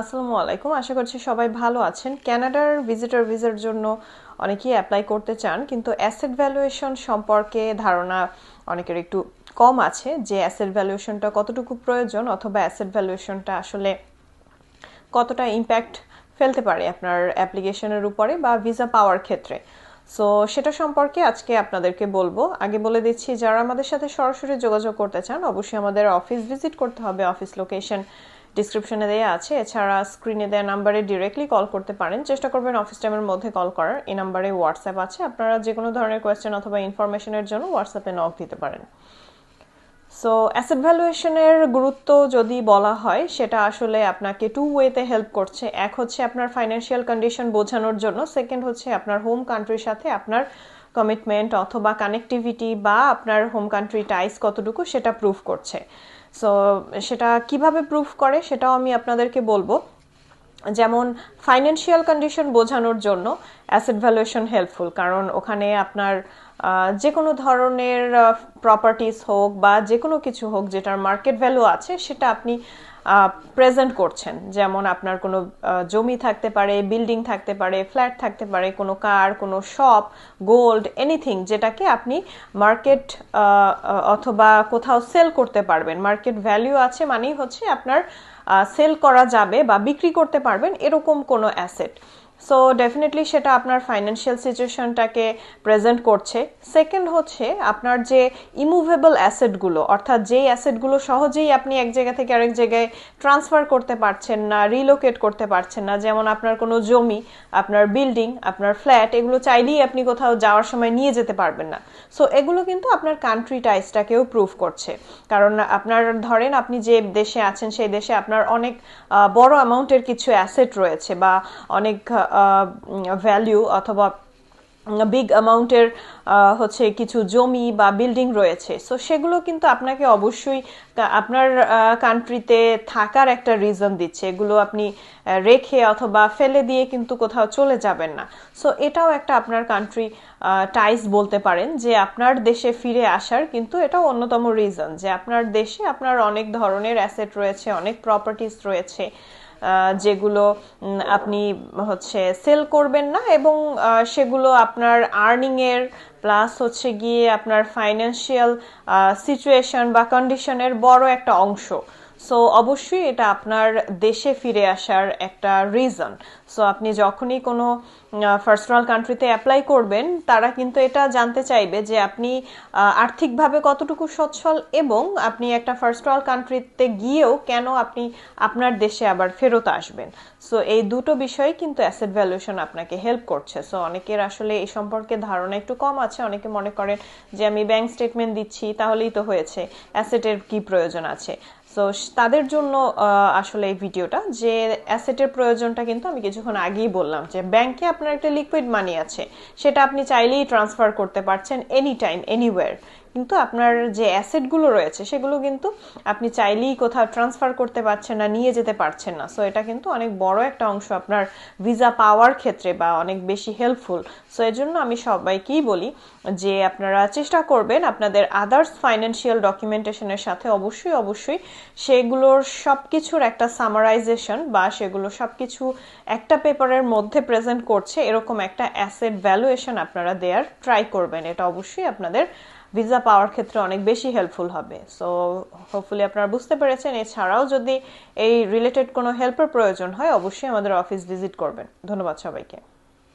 আসসালামু আলাইকুম। আশা করছি সবাই ভালো আছেন। ক্যানাডার ভিজিটর ভিসার জন্য অনেকেই অ্যাপ্লাই করতে চান, কিন্তু অ্যাসেট ভ্যালুয়েশন সম্পর্কে ধারণা অনেকের একটু কম আছে যে অ্যাসেট ভ্যালুয়েশনটা কতটুকু প্রয়োজন অথবা অ্যাসেট ভ্যালুয়েশনটা আসলে কতটা ইম্প্যাক্ট ফেলতে পারে আপনার অ্যাপ্লিকেশনের উপরে বা ভিসা পাওয়ার ক্ষেত্রে। সো সেটা সম্পর্কে আজকে আপনাদেরকে বলব। আগে বলে দিচ্ছি, যারা আমাদের সাথে সরাসরি যোগাযোগ করতে চান, অবশ্যই আমাদের অফিস ভিজিট করতে হবে অফিস লোকেশন ডিসক্রিপশনে দেওয়া আছে। এছাড়া স্ক্রিনে দেওয়া নাম্বারে ডিরেক্টলি কল করতে পারেন। চেষ্টা করবেন অফিস টাইমের মধ্যে কল করার। এই নাম্বারে হোয়াটসঅ্যাপ আছে। আপনারা যে কোনো ধরনের কোয়েশ্চেন অথবা ইনফরমেশনের জন্য হোয়াটসঅ্যাপে নক দিতে পারেন। সো অ্যাসেট ভ্যালুয়েশনের গুরুত্ব যদি বলা হয়, সেটা আসলে আপনাকে টু ওয়েতে হেল্প করছে। এক হচ্ছে আপনার ফাইন্যান্সিয়াল কন্ডিশন বোঝানোর জন্য সেকেন্ড হচ্ছে আপনার হোম কান্ট্রির সাথে আপনার কমিটমেন্ট অথবা কানেকটিভিটি বা আপনার হোম কান্ট্রি টাইস কতটুকু সেটা প্রুফ করছে। সো সেটা কীভাবে প্রুফ করে সেটাও আমি আপনাদেরকে বলব। যেমন ফাইন্যান্সিয়াল কন্ডিশন বোঝানোর জন্য অ্যাসেট ভ্যালুয়েশন হেল্পফুল কারণ ওখানে আপনার যে কোনো ধরনের প্রপার্টিস হোক বা যে কোনো কিছু হোক যেটার মার্কেট ভ্যালু আছে, সেটা আপনি প্রেজেন্ট করছেন। যেমন আপনার কোনো জমি থাকতে পারে বিল্ডিং থাকতে পারে ফ্ল্যাট থাকতে পারে, কোনো কার কোনো শপ গোল্ড এনিথিং যেটাকে আপনি মার্কেট অথবা কোথাও সেল করতে পারবেন। মার্কেট ভ্যালু আছে মানেই হচ্ছে আপনার সেল করা যাবে বা বিক্রি করতে পারবেন এরকম কোনো অ্যাসেট সো ডেফিনেটলি সেটা আপনার ফাইন্যান্সিয়াল সিচুয়েশনটাকে প্রেজেন্ট করছে। সেকেন্ড হচ্ছে, আপনার যে ইমুভেবল অ্যাসেটগুলো অর্থাৎ যেই অ্যাসেটগুলো সহজেই আপনি এক জায়গা থেকে আরেক জায়গায় ট্রান্সফার করতে পারছেন না রিলোকেট করতে পারছেন না, যেমন আপনার কোনো জমি, আপনার বিল্ডিং আপনার ফ্ল্যাট এগুলো চাইলেই আপনি কোথাও যাওয়ার সময় নিয়ে যেতে পারবেন না। সো এগুলো কিন্তু আপনার কান্ট্রি টাইসটাকেও প্রুভ করছে। কারণ আপনার ধরেন আপনি যে দেশে আছেন, সেই দেশে আপনার অনেক বড় অ্যামাউন্টের কিছু অ্যাসেট রয়েছে বা অনেক ভ্যালু অথবা বিগ অ্যামাউন্টের হচ্ছে কিছু জমি বা বিল্ডিং রয়েছে। সো সেগুলো কিন্তু আপনাকে অবশ্যই আপনার কান্ট্রিতে থাকার একটা রিজন দিচ্ছে। এগুলো আপনি রেখে অথবা ফেলে দিয়ে কিন্তু কোথাও চলে যাবেন না। সো এটাও একটা আপনার কান্ট্রি টাইস বলতে পারেন যে আপনার দেশে ফিরে আসার কিন্তু এটাও অন্যতম রিজন যে আপনার দেশে আপনার অনেক ধরনের অ্যাসেট রয়েছে, অনেক প্রপার্টিস রয়েছে। যেগুলো আপনি হচ্ছে সেল করবেন না এবং সেগুলো আপনার আর্নিংয়ের প্লাস হচ্ছে গিয়ে আপনার ফাইন্যান্সিয়াল সিচুয়েশন বা কন্ডিশনের বড় একটা অংশ। সো অবশ্যই এটা আপনার দেশে ফিরে আসার একটা রিজন সো আপনি যখনই কোনো ফার্স্ট ওয়ার্ল্ড কান্ট্রিতে অ্যাপ্লাই করবেন, তারা কিন্তু এটা জানতে চাইবে যে আপনি আর্থিকভাবে কতটুকু সচ্ছল এবং আপনি একটা ফার্স্ট ওয়ার্ল্ড কান্ট্রিতে গিয়েও কেন আপনি আপনার দেশে আবার ফেরত আসবেন। সো এই দুটো বিষয়ে কিন্তু অ্যাসেট ভ্যালুয়েশন আপনাকে হেল্প করছে। সো অনেকের আসলে এই সম্পর্কে ধারণা একটু কম আছে। অনেকে মনে করেন যে আমি ব্যাংক স্টেটমেন্ট দিচ্ছি, তাহলেই তো হয়েছে। অ্যাসেটের কি প্রয়োজন আছে? সো তাদের জন্য আসলে এই ভিডিওটা যে অ্যাসেটের প্রয়োজনটা কিন্তু আমি কিছুক্ষণ আগেই বললাম যে ব্যাংকে আপনার একটা লিকুইড মানি আছে, সেটা আপনি চাইলেই ট্রান্সফার করতে পারছেন এনি টাইম এনিওয়ার কিন্তু আপনার যে অ্যাসেটগুলো রয়েছে, সেগুলো কিন্তু আপনি চাইলেই কোথাও ট্রান্সফার করতে পারছেন না, নিয়ে যেতে পারছেন না। সো এটা কিন্তু অনেক বড় একটা অংশ আপনার ভিসা পাওয়ার ক্ষেত্রে বা অনেক বেশি হেল্পফুল সো এর জন্য আমি সবাইকেই বলি যে আপনারা চেষ্টা করবেন আপনাদের আদার্স ফাইন্যান্সিয়াল ডকুমেন্টেশনের সাথে অবশ্যই অবশ্যই সেগুলোর সব কিছুর একটা সামারাইজেশন বা সেগুলো সব কিছু একটা পেপারের মধ্যে প্রেজেন্ট করছে, এরকম একটা অ্যাসেট ভ্যালুয়েশন আপনারা দেয়ার ট্রাই করবেন। এটা অবশ্যই আপনাদের ভিসা পাওয়ার ক্ষেত্রে অনেক বেশি হেল্পফুল হবে। সো হোপফুলি আপনারা বুঝতে পেরেছেন। এছাড়াও যদি এই রিলেটেড কোনো হেল্পের প্রয়োজন হয়, অবশ্যই আমাদের অফিস ভিজিট করবেন। ধন্যবাদ সবাইকে।